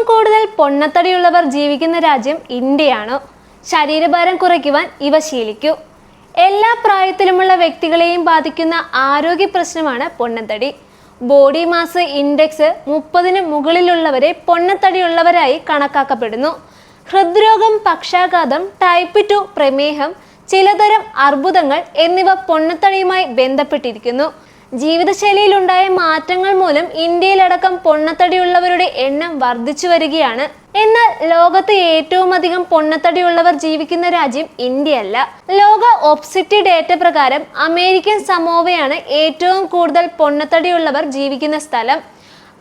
ഏറ്റവും കൂടുതൽ പൊണ്ണത്തടിയുള്ളവർ ജീവിക്കുന്ന രാജ്യം ഇന്ത്യയാണ്. ശരീരഭാരം കുറയ്ക്കുവാൻ ഇവ ശീലിക്കൂ. എല്ലാ പ്രായത്തിലുമുള്ള വ്യക്തികളെയും ബാധിക്കുന്ന ആരോഗ്യ പ്രശ്നമാണ് പൊണ്ണത്തടി. ബോഡി മാസ് ഇൻഡെക്സ് മുപ്പതിന് മുകളിലുള്ളവരെ പൊണ്ണത്തടിയുള്ളവരായി കണക്കാക്കപ്പെടുന്നു. ഹൃദ്രോഗം പക്ഷാഘാതം ടൈപ്പ് ടു പ്രമേഹം ചിലതരം അർബുദങ്ങൾ എന്നിവ പൊണ്ണത്തടിയുമായി ബന്ധപ്പെട്ടിരിക്കുന്നു. ജീവിതശൈലിയിലുണ്ടായ മാറ്റങ്ങൾ മൂലം ഇന്ത്യയിലടക്കം പൊണ്ണത്തടിയുള്ളവരുടെ എണ്ണം വർദ്ധിച്ചു വരികയാണ്. എന്നാൽ ലോകത്ത് ഏറ്റവും അധികം പൊണ്ണത്തടിയുള്ളവർ ജീവിക്കുന്ന രാജ്യം ഇന്ത്യയല്ല. ലോക ഒപ്സിറ്റി ഡേറ്റ പ്രകാരം അമേരിക്കൻ സമോവയാണ് ഏറ്റവും കൂടുതൽ പൊണ്ണത്തടിയുള്ളവർ ജീവിക്കുന്ന സ്ഥലം.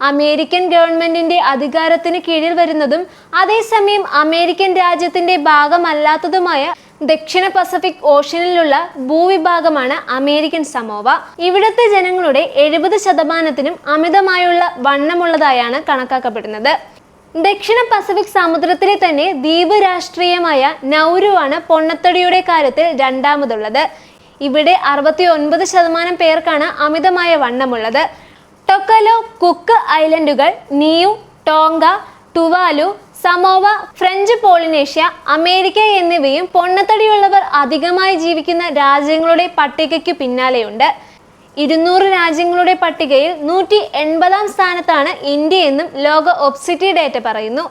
അമേരിക്കൻ ഗവൺമെന്റിന്റെ അധികാരത്തിന് കീഴിൽ വരുന്നതും അതേസമയം അമേരിക്കൻ രാജ്യത്തിന്റെ ഭാഗമല്ലാത്തതുമായ ദക്ഷിണ പസഫിക് ഓഷ്യനിലുള്ള ഭൂവിഭാഗമാണ് അമേരിക്കൻ സമോവ. ഇവിടുത്തെ ജനങ്ങളുടെ എഴുപത് ശതമാനത്തിനും അമിതമായുള്ള വണ്ണമുള്ളതായാണ് കണക്കാക്കപ്പെടുന്നത്. ദക്ഷിണ പസഫിക് സമുദ്രത്തിലെ തന്നെ ദ്വീപ് രാഷ്ട്രീയമായ നൗരുവാണ് പൊണ്ണത്തടിയുടെ കാര്യത്തിൽ രണ്ടാമതുള്ളത്. ഇവിടെ അറുപത്തി ഒൻപത് ശതമാനം പേർക്കാണ് അമിതമായ വണ്ണമുള്ളത്. Tokelau Cook ഐലൻഡുകൾ Niue Tonga Tuvalu Samoa French Polynesia America എന്നിവയും പൊണ്ണത്തടിയുള്ളവർ അധികമായി ജീവിക്കുന്ന രാജ്യങ്ങളുടെ പട്ടികയ്ക്ക് പിന്നാലെയുണ്ട്. ഇരുന്നൂറ് രാജ്യങ്ങളുടെ പട്ടികയിൽ നൂറ്റി എൺപതാം സ്ഥാനത്താണ് ഇന്ത്യ എന്നും ലോക ഒബ്സിറ്റി ഡേറ്റ പറയുന്നു.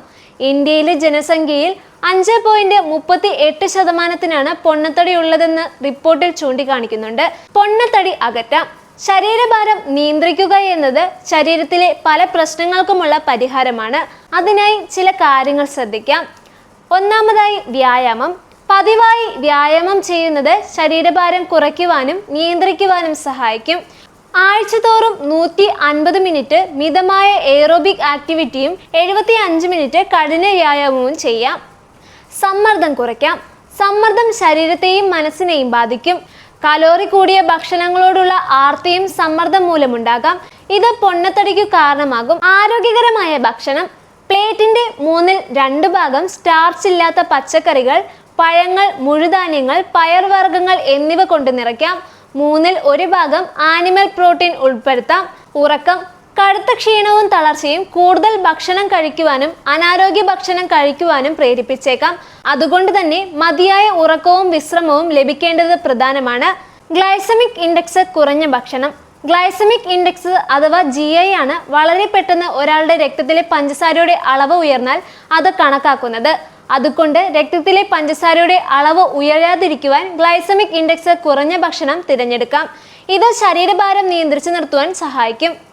ഇന്ത്യയിലെ ജനസംഖ്യയിൽ അഞ്ച് പോയിന്റ് മുപ്പത്തി എട്ട് ശതമാനത്തിനാണ് പൊണ്ണത്തടി ഉള്ളതെന്ന് റിപ്പോർട്ടിൽ ചൂണ്ടിക്കാണിക്കുന്നുണ്ട്. പൊണ്ണത്തടി അകറ്റാം. ശരീരഭാരം നിയന്ത്രിക്കുക എന്നത് ശരീരത്തിലെ പല പ്രശ്നങ്ങൾക്കുമുള്ള പരിഹാരമാണ്. അതിനായി ചില കാര്യങ്ങൾ ശ്രദ്ധിക്കാം. ഒന്നാമതായി വ്യായാമം. പതിവായി വ്യായാമം ചെയ്യുന്നത് ശരീരഭാരം കുറയ്ക്കുവാനും നിയന്ത്രിക്കുവാനും സഹായിക്കും. ആഴ്ചതോറും നൂറ്റി അൻപത് മിനിറ്റ് മിതമായ എയറോബിക് ആക്ടിവിറ്റിയും എഴുപത്തി അഞ്ച് മിനിറ്റ് കഠിന വ്യായാമവും ചെയ്യാം. സമ്മർദ്ദം കുറയ്ക്കാം. സമ്മർദ്ദം ശരീരത്തെയും മനസ്സിനെയും ബാധിക്കും. കലോറി കൂടിയ ഭക്ഷണങ്ങളോടുള്ള ആർത്തിയും സമ്മർദ്ദം മൂലമുണ്ടാകാം. ഇത് പൊണ്ണത്തടിക്കു കാരണമാകും. ആരോഗ്യകരമായ ഭക്ഷണം. പ്ലേറ്റിന്റെ മൂന്നിൽ രണ്ട് ഭാഗം സ്റ്റാർച്ച് ഇല്ലാത്ത പച്ചക്കറികൾ പഴങ്ങൾ മുഴുധാന്യങ്ങൾ പയർവർഗങ്ങൾ എന്നിവ കൊണ്ട് നിറയ്ക്കാം. മൂന്നിൽ ഒരു ഭാഗം ആനിമൽ പ്രോട്ടീൻ ഉൾപ്പെടുത്താം. ഉറക്കം കടുത്ത ക്ഷീണവും തളർച്ചയും കൂടുതൽ ഭക്ഷണം കഴിക്കുവാനും അനാരോഗ്യ ഭക്ഷണം കഴിക്കുവാനും പ്രേരിപ്പിച്ചേക്കാം. അതുകൊണ്ട് തന്നെ മതിയായ ഉറക്കവും വിശ്രമവും ലഭിക്കേണ്ടത് പ്രധാനമാണ്. ഗ്ലൈസമിക് ഇൻഡെക്സ് കുറഞ്ഞ ഭക്ഷണം ഗ്ലൈസമിക് ഇൻഡെക്സ് അഥവാ ജി ഐ ആണ് വളരെ പെട്ടെന്ന് ഒരാളുടെ രക്തത്തിലെ പഞ്ചസാരയുടെ അളവ് ഉയർന്നാൽ അത് കണക്കാക്കുന്നത്. അതുകൊണ്ട് രക്തത്തിലെ പഞ്ചസാരയുടെ അളവ് ഉയരാതിരിക്കുവാൻ ഗ്ലൈസമിക് ഇൻഡെക്സ് കുറഞ്ഞ ഭക്ഷണം തിരഞ്ഞെടുക്കാം. ഇത് ശരീരഭാരം നിയന്ത്രിച്ചു നിർത്തുവാൻ സഹായിക്കും.